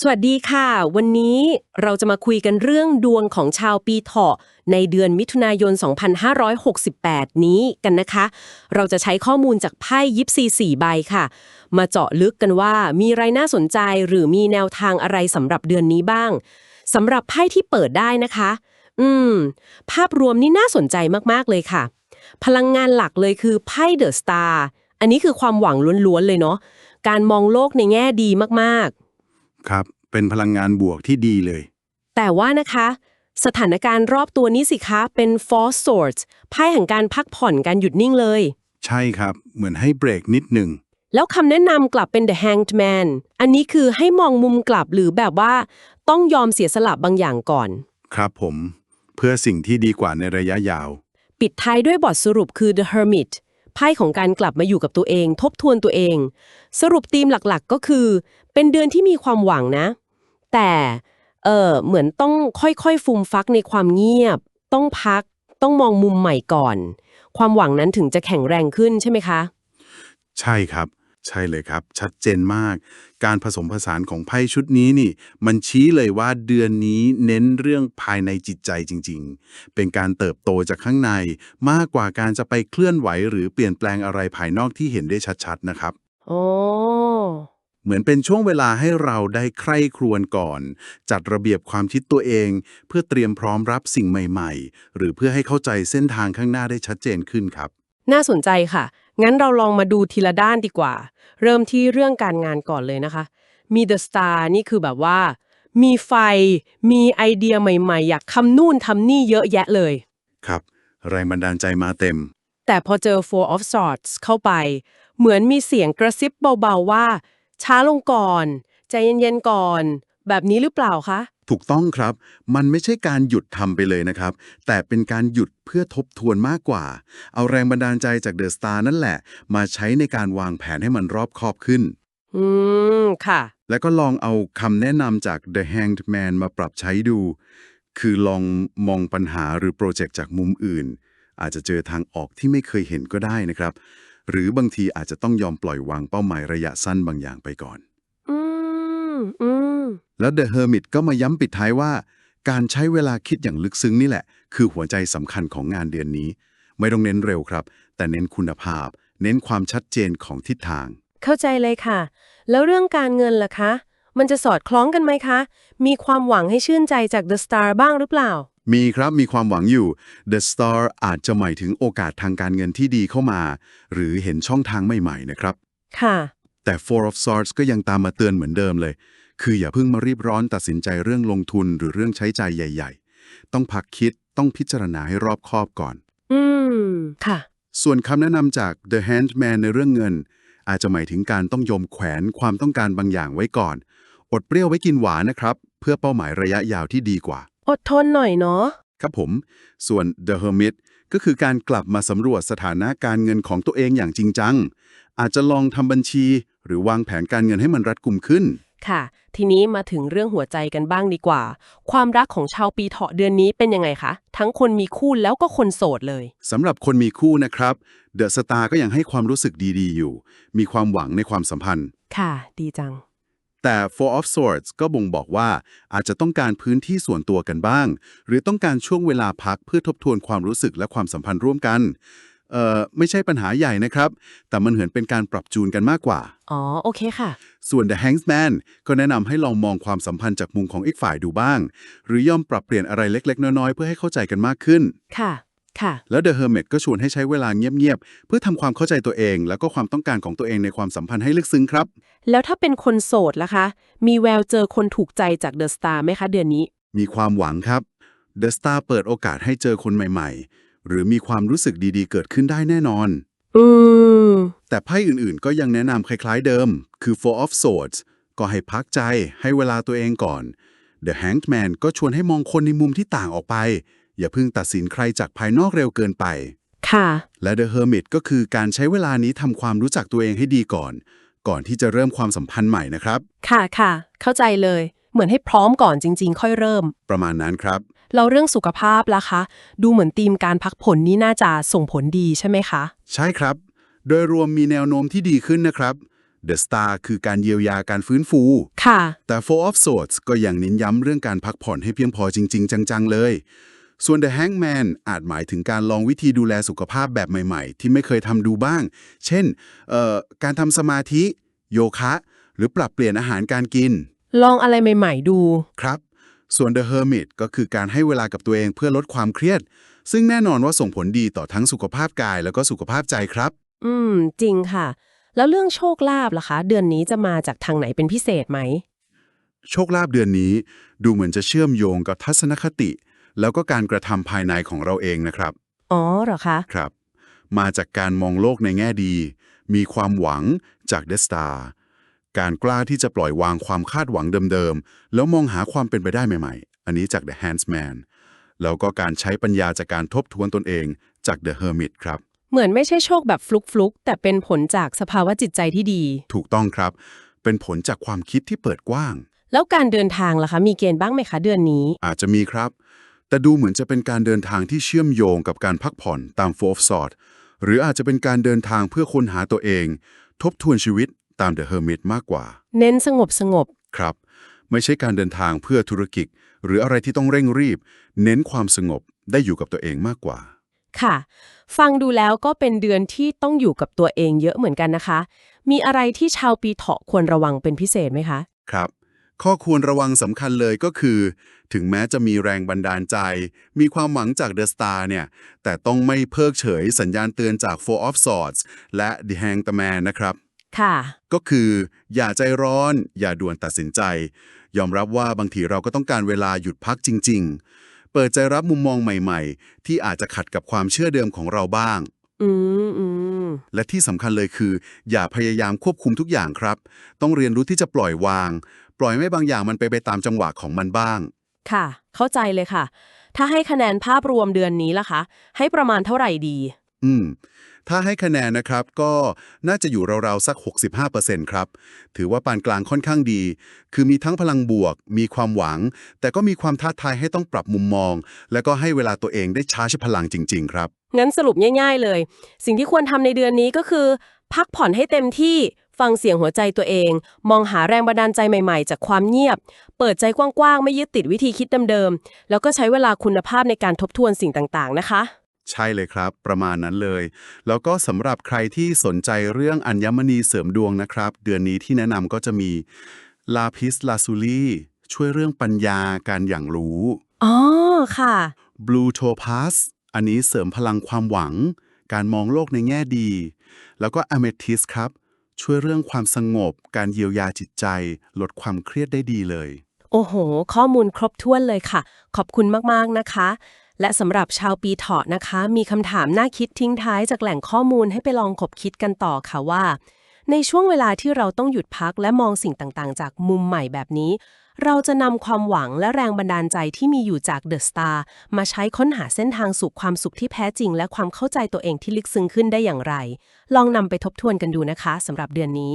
สวัสดีค่ะ วันนี้เราจะมาคุยกันเรื่องดวงของชาวปีเถาะในเดือนมิถุนายน 2568 นี้กันนะคะ เราจะใช้ข้อมูลจากไพ่ยิปซีสี่ใบค่ะ มาเจาะลึกกันว่ามีอะไรน่าสนใจหรือมีแนวทางอะไรสำหรับเดือนนี้บ้างสำหรับไพ่ที่เปิดได้นะคะ อืม ภาพรวมนี่น่าสนใจมากๆเลยค่ะ พลังงานหลักเลยคือไพ่เดอะสตาร์อันนี้คือความหวังล้วนๆเลยเนาะการมองโลกในแง่ดีมากๆ ครับ เป็นพลังงานบวกที่ดีเลย แต่ว่านะคะ สถานการณ์รอบตัวนี้สิคะเป็น false swords ไพ่แห่งการพักผ่อนการหยุดนิ่งเลย ใช่ครับ เหมือนให้เบรกนิดหนึ่ง แล้วคำแนะนำกลับเป็น the hanged man อันนี้คือให้มองมุมกลับหรือแบบว่า ต้องยอมเสียสละบางอย่างก่อน ครับผม เพื่อสิ่งที่ดีกว่าในระยะยาว ปิดท้ายด้วยบทสรุปคือ the hermit ไพ่ของการกลับมาอยู่กับตัวเอง ทบทวนตัวเอง สรุปธีมหลักๆก็คือ เป็นเดือนที่มีความหวังนะ แต่เออเหมือนต้องค่อยๆ ฟูมฟักในความเงียบ ต้องพัก ต้องมองมุมใหม่ก่อน ความหวังนั้นถึงจะแข็งแรงขึ้นใช่ไหมคะ ใช่ครับ ใช่เลยครับ ชัดเจนมาก การผสมผสานของไพ่ชุดนี้นี่ มันชี้เลยว่าเดือนนี้เน้นเรื่องภายในจิตใจจริง ๆ เป็นการเติบโตจากข้างใน มากกว่าการจะไปเคลื่อนไหวหรือเปลี่ยนแปลงอะไรภายนอกที่เห็นได้ชัดๆนะครับ โอ้เหมือนเป็นช่วงเวลาให้เราได้ใคร่ครวญก่อน จัดระเบียบความคิดตัวเอง เพื่อเตรียมพร้อมรับสิ่งใหม่ ๆ หรือเพื่อให้เข้าใจเส้นทางข้างหน้าได้ชัดเจนขึ้นครับ น่าสนใจค่ะ งั้นเราลองมาดูทีละด้านดีกว่า เริ่มที่เรื่องการงานก่อนเลยนะคะ มี The Star นี่คือแบบว่า มีไฟ มีไอเดียใหม่ๆ อยากทำนู่นทำนี่เยอะแยะเลย ครับ แรงบันดาลใจมาเต็ม แต่พอเจอ Four of Swords เข้าไป เหมือนมีเสียงกระซิบเบาๆว่า ช้าลงก่อน ใจเย็นๆก่อน แบบนี้หรือเปล่าคะ ถูกต้องครับ มันไม่ใช่การหยุดทำไปเลยนะครับ แต่เป็นการหยุดเพื่อทบทวนมากกว่า เอาแรงบันดาลใจจากเดอะสตาร์นั่นแหละ มาใช้ในการวางแผนให้มันรอบคอบขึ้น อืม ค่ะ แล้วก็ลองเอาคำแนะนำจาก The Hanged Man มาปรับใช้ดู คือลองมองปัญหาหรือโปรเจกต์จากมุมอื่น อาจจะเจอทางออกที่ไม่เคยเห็นก็ได้นะครับ หรือบางทีอาจจะต้องยอมปล่อยวางเป้าหมายระยะสั้นบางอย่างไปก่อน อืมอืม แล้ว The Hermit ก็มาย้ำปิดท้ายว่า การใช้เวลาคิดอย่างลึกซึ้งนี่แหละ คือหัวใจสำคัญของงานเดือนนี้ ไม่ต้องเน้นเร็วครับ แต่เน้นคุณภาพ เน้นความชัดเจนของทิศทาง เข้าใจเลยค่ะ แล้วเรื่องการเงินล่ะคะ มันจะสอดคล้องกันไหมคะ มีความหวังให้ชื่นใจจาก The Star บ้างหรือเปล่า มีครับมีความหวังอยู่ The Star อาจจะหมายถึงโอกาสทางการเงินที่ดีเข้ามา หรือเห็นช่องทางใหม่ๆนะครับ ค่ะ แต่ Four of Swords ก็ยังตามมาเตือนเหมือนเดิมเลย คืออย่าเพิ่งมารีบร้อนตัดสินใจเรื่องลงทุนหรือเรื่องใช้จ่ายใหญ่ ๆ ต้องพักคิดต้องพิจารณาให้รอบคอบก่อน อืม ค่ะ ส่วนคำแนะนำจาก The Handman ในเรื่องเงิน อาจจะหมายถึงการต้องยอมแขวนความต้องการบางอย่างไว้ก่อน อดเปรี้ยวไว้กินหวานนะครับ เพื่อเป้าหมายระยะยาวที่ดีกว่า อดทนหน่อยเนาะ ครับผม ส่วน The Hermit ก็คือการกลับมาสำรวจสถานะการเงินของตัวเองอย่างจริงจัง อาจจะลองทำบัญชี หรือวางแผนการเงินให้มันรัดกุมขึ้น ค่ะ ทีนี้มาถึงเรื่องหัวใจกันบ้างดีกว่า ความรักของชาวปีเถาะเดือนนี้เป็นยังไงคะ ทั้งคนมีคู่แล้วก็คนโสดเลยสำหรับคนมีคู่นะครับ The Star ก็ยังให้ความรู้สึกดีๆอยู่ มีความหวังในความสัมพันธ์ ค่ะ ดีจัง แต่ Four of Swords ก็บ่งบอกว่าอาจจะต้องการพื้นที่ส่วนตัวกันบ้าง หรือต้องการช่วงเวลาพักเพื่อทบทวนความรู้สึกและความสัมพันธ์ร่วมกันเอ่อ ไม่ใช่ปัญหาใหญ่นะครับ แต่มันเหมือนเป็นการปรับจูนกันมากกว่า อ๋อ โอเคค่ะ ส่วน The Hangman ก็แนะนำให้ลองมองความสัมพันธ์จากมุมของอีกฝ่ายดูบ้าง หรือยอมปรับเปลี่ยนอะไรเล็ก ๆ น้อย ๆ เพื่อให้เข้าใจกันมากขึ้น ค่ะ ค่ะ แล้ว The Hermit ก็ชวนให้ใช้เวลาเงียบ ๆ เพื่อทำความเข้าใจตัวเอง แล้วก็ความต้องการของตัวเองในความสัมพันธ์ให้ลึกซึ้งครับ แล้วถ้าเป็นคนโสดล่ะคะ มีแววเจอคนถูกใจจากเดอะสตาร์ไหมคะเดือนนี้ มีความหวังครับ The Star เปิดโอกาสให้เจอคนใหม่ ๆ หรือมีความรู้สึกดีๆ เกิดขึ้นได้แน่นอน อืม แต่ไพ่อื่นๆ ก็ยังแนะนำคล้ายๆเดิม คือ Four of Swords ก็ให้พักใจให้เวลาตัวเองก่อน The Hanged Man ก็ชวนให้มองคนในมุมที่ต่างออกไป อย่าเพิ่งตัดสินใครจากภายนอกเร็วเกินไป ค่ะ และ The Hermit ก็คือการใช้เวลานี้ทำความรู้จักตัวเองให้ดีก่อน ก่อนที่จะเริ่มความสัมพันธ์ใหม่นะครับ ค่ะค่ะ เข้าใจเลย เหมือนให้พร้อมก่อนจริง ๆ ค่อยเริ่ม ประมาณนั้นครับ เราเรื่องสุขภาพล่ะคะ ดูเหมือนธีมการพักผ่อนนี่น่าจะส่งผลดีใช่ไหมคะ ใช่ครับ โดยรวมมีแนวโน้มที่ดีขึ้นนะครับ The Star คือการเยียวยาการฟื้นฟู ค่ะ แต่ Four of Swords ก็ยังเน้นย้ำเรื่องการพักผ่อนให้เพียงพอจริง ๆ จัง ๆ เลย ส่วน The Hangman อาจหมายถึงการลองวิธีดูแลสุขภาพแบบใหม่ ๆ ที่ไม่เคยทำดูบ้าง เช่นเอ่อการทำสมาธิ โยคะ หรือปรับเปลี่ยนอาหารการกิน ลองอะไรใหม่ ๆ ดู ครับ ส่วน The Hermit ก็คือการให้เวลากับตัวเองเพื่อลดความเครียด ซึ่งแน่นอนว่าส่งผลดีต่อทั้งสุขภาพกายแล้วก็สุขภาพใจครับ อืม จริงค่ะ แล้วเรื่องโชคลาภล่ะคะ เดือนนี้จะมาจากทางไหนเป็นพิเศษไหม โชคลาภเดือนนี้ ดูเหมือนจะเชื่อมโยงกับทัศนคติ แล้วก็การกระทำภายในของเราเองนะครับ อ๋อเหรอคะครับ มาจากการมองโลกในแง่ดี มีความหวังจากเดสตา การกล้าที่จะปล่อยวางความคาดหวังเดิมๆ แล้วมองหาความเป็นไปได้ใหม่ๆ อันนี้จาก The Handsman แล้วก็การใช้ปัญญาจากการทบทวนตนเองจาก The Hermit ครับ เหมือนไม่ใช่โชคแบบฟลุกๆ แต่เป็นผลจากสภาวะจิตใจที่ดี ถูกต้องครับ เป็นผลจากความคิดที่เปิดกว้าง แล้วการเดินทางล่ะคะ มีเกณฑ์บ้างไหมคะเดือนนี้ อาจจะมีครับ แต่ดูเหมือนจะเป็นการเดินทางที่เชื่อมโยงกับการพักผ่อนตาม Fourth Sword หรืออาจจะเป็นการเดินทางเพื่อค้นหาตัวเอง ทบทวนชีวิต ตาม The Hermit มากกว่า เน้นสงบสงบครับ ไม่ใช่การเดินทางเพื่อธุรกิจ หรืออะไรที่ต้องเร่งรีบ เน้นความสงบได้อยู่กับตัวเองมากกว่า ค่ะ ฟังดูแล้วก็เป็นเดือนที่ต้องอยู่กับตัวเองเยอะเหมือนกันนะคะ มีอะไรที่ชาวปีเถาะควรระวังเป็นพิเศษไหมคะครับ ข้อควรระวังสำคัญเลยก็คือ ถึงแม้จะมีแรงบันดาลใจ มีความหวังจาก The Star เนี่ย แต่ต้องไม่เพิกเฉยสัญญาณเตือนจาก Four of Swords และ The Hanged Man นะครับ ค่ะ ก็คืออย่าใจร้อน อย่าด่วนตัดสินใจ ยอมรับว่าบางทีเราก็ต้องการเวลาหยุดพักจริง ๆ เปิดใจรับมุมมองใหม่ๆ ที่อาจจะขัดกับความเชื่อเดิมของเราบ้าง อืมอืมและที่สำคัญเลยคือ อย่าพยายามควบคุมทุกอย่างครับ ต้องเรียนรู้ที่จะปล่อยวาง ปล่อยไม่บางอย่างมันไปไปตามจังหวะของมันบ้าง ค่ะ เข้าใจเลยค่ะ ถ้าให้คะแนนภาพรวมเดือนนี้ล่ะคะ ให้ประมาณเท่าไหร่ดี อืม ถ้าให้คะแนนนะครับ ก็น่าจะอยู่ราวๆสัก 65%ครับ ถือว่าปานกลางค่อนข้างดี คือมีทั้งพลังบวก มีความหวัง แต่ก็มีความท้าทายให้ต้องปรับมุมมอง แล้วก็ให้เวลาตัวเองได้ชาร์จพลังจริง ๆ ครับ งั้นสรุปง่าย ๆ เลย สิ่งที่ควรทำในเดือนนี้ก็คือ พักผ่อนให้เต็มที่ฟังเสียงหัวใจตัวเอง มองหาแรงบันดาลใจใหม่ๆ จากความเงียบ เปิดใจกว้างๆ ไม่ยึดติดวิธีคิดเดิมๆ แล้วก็ใช้เวลาคุณภาพในการทบทวนสิ่งต่างๆ นะคะ ใช่เลยครับ ประมาณนั้นเลย แล้วก็สำหรับใครที่สนใจเรื่องอัญมณีเสริมดวงนะครับ เดือนนี้ที่แนะนำก็จะมีลาพิสลาซูลีช่วยเรื่องปัญญาการอย่างรู้อ๋อค่ะ Blue Topaz อันนี้เสริมพลังความหวัง การมองโลกในแง่ดี แล้วก็ Amethyst ครับ ช่วยเรื่องความสงบ การเยียวยาจิตใจ ลดความเครียดได้ดีเลย โอ้โห ข้อมูลครบถ้วนเลยค่ะ ขอบคุณมาก ๆ นะคะ และสำหรับชาวปีเถาะนะคะ มีคำถามน่าคิดทิ้งท้ายจากแหล่งข้อมูลให้ไปลองคบคิดกันต่อค่ะว่า ในช่วงเวลาที่เราต้องหยุดพักและมองสิ่งต่างๆ จากมุมใหม่แบบนี้ เราจะนำความหวังและแรงบันดาลใจที่มีอยู่จากเดอะสตาร์มาใช้ค้นหาเส้นทางสู่ความสุขที่แท้จริง และความเข้าใจตัวเองที่ลึกซึ้งขึ้นได้อย่างไร ลองนำไปทบทวนกันดูนะคะสำหรับเดือนนี้